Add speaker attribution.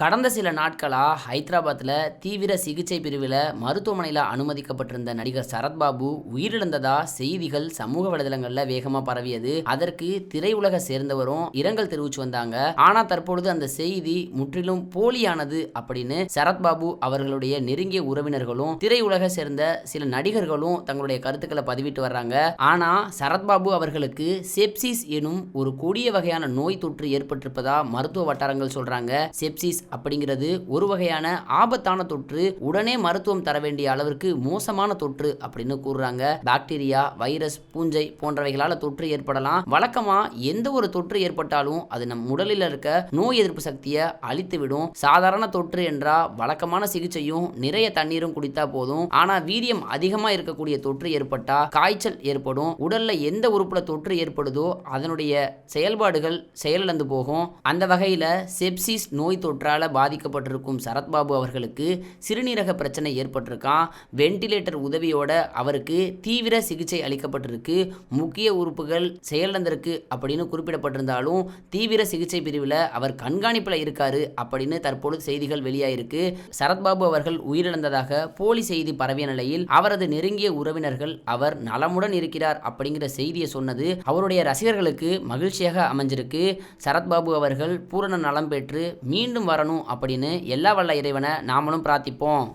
Speaker 1: கடந்த சில நாட்களாக ஹைதராபாத்தில் தீவிர சிகிச்சை பிரிவில் மருத்துவமனையில் அனுமதிக்கப்பட்டிருந்த நடிகர் சரத்பாபு உயிரிழந்ததா செய்திகள் சமூக வலைதளங்களில் வேகமாக பரவியது. அதற்கு திரையுலக சேர்ந்தவரும் இரங்கல் தெரிவித்து வந்தாங்க. ஆனால் தற்பொழுது அந்த செய்தி முற்றிலும் போலியானது அப்படின்னு சரத்பாபு அவர்களுடைய நெருங்கிய உறவினர்களும் திரையுலக சேர்ந்த சில நடிகர்களும் தங்களுடைய கருத்துக்களை பதிவிட்டு வர்றாங்க. ஆனால் சரத்பாபு அவர்களுக்கு செப்சிஸ் எனும் ஒரு கொடிய வகையான நோய் தொற்று ஏற்பட்டிருப்பதா மருத்துவ வட்டாரங்கள் சொல்றாங்க. செப்சிஸ் அப்படிங்கிறது ஒரு வகையான ஆபத்தான தொற்று உடனே மருத்துவம் தர வேண்டிய அளவிற்கு மோசமான தொற்று அப்படின்னு கூறுறாங்க. பாக்டீரியா வைரஸ் பூஞ்சை போன்றவைகளால தொற்று ஏற்படலாம். வழக்கமா எந்த ஒரு தொற்று ஏற்பட்டாலும் அது நம் உடலில் இருக்க நோய் எதிர்ப்பு சக்தியை அழித்து விடும் சாதாரண தொற்று என்றா வழக்கமான சிகிச்சையும் நிறைய தண்ணீரும் குடித்தா போதும். ஆனா வீரியம் அதிகமா இருக்கக்கூடிய தொற்று ஏற்பட்டா காய்ச்சல் ஏற்படும். உடல்ல எந்த உறுப்புல தொற்று ஏற்படுதோ அதனுடைய செயல்பாடுகள் செயலிழந்து போகும். அந்த வகையில செப்சிஸ் நோய் தொற்றால் நோயால் பாதிக்கப்பட்டிருக்கும் சரத்பாபு அவர்களுக்கு சிறுநீரக பிரச்சனை ஏற்பட்டிருக்கான் வென்டிலேட்டர் உதவியோட அவருக்கு தீவிர சிகிச்சை அளிக்கப்பட்டிருக்கு. முக்கிய உறுப்புகள் செயலிழந்திருக்கு அப்படின்னு குறிப்பிடப்பட்டிருந்தாலும் தீவிர சிகிச்சை பிரிவில் அவர் கண்காணிப்பில் இருக்காரு அப்படின்னு தற்பொழுது செய்திகள் வெளியாயிருக்கு. சரத்பாபு அவர்கள் உயிரிழந்ததாக போலி செய்தி பரவிய நிலையில் அவரது நெருங்கிய உறவினர்கள் அவர் நலமுடன் இருக்கிறார் அப்படிங்கிற செய்தியை சொன்னது அவருடைய ரசிகர்களுக்கு மகிழ்ச்சியாக அமைஞ்சிருக்கு. சரத்பாபு அவர்கள் பூரண நலம் பெற்று மீண்டும் வர வரணும் அப்படின்னு எல்லா வல்ல இறைவனை நாமளும் பிரார்த்திப்போம்.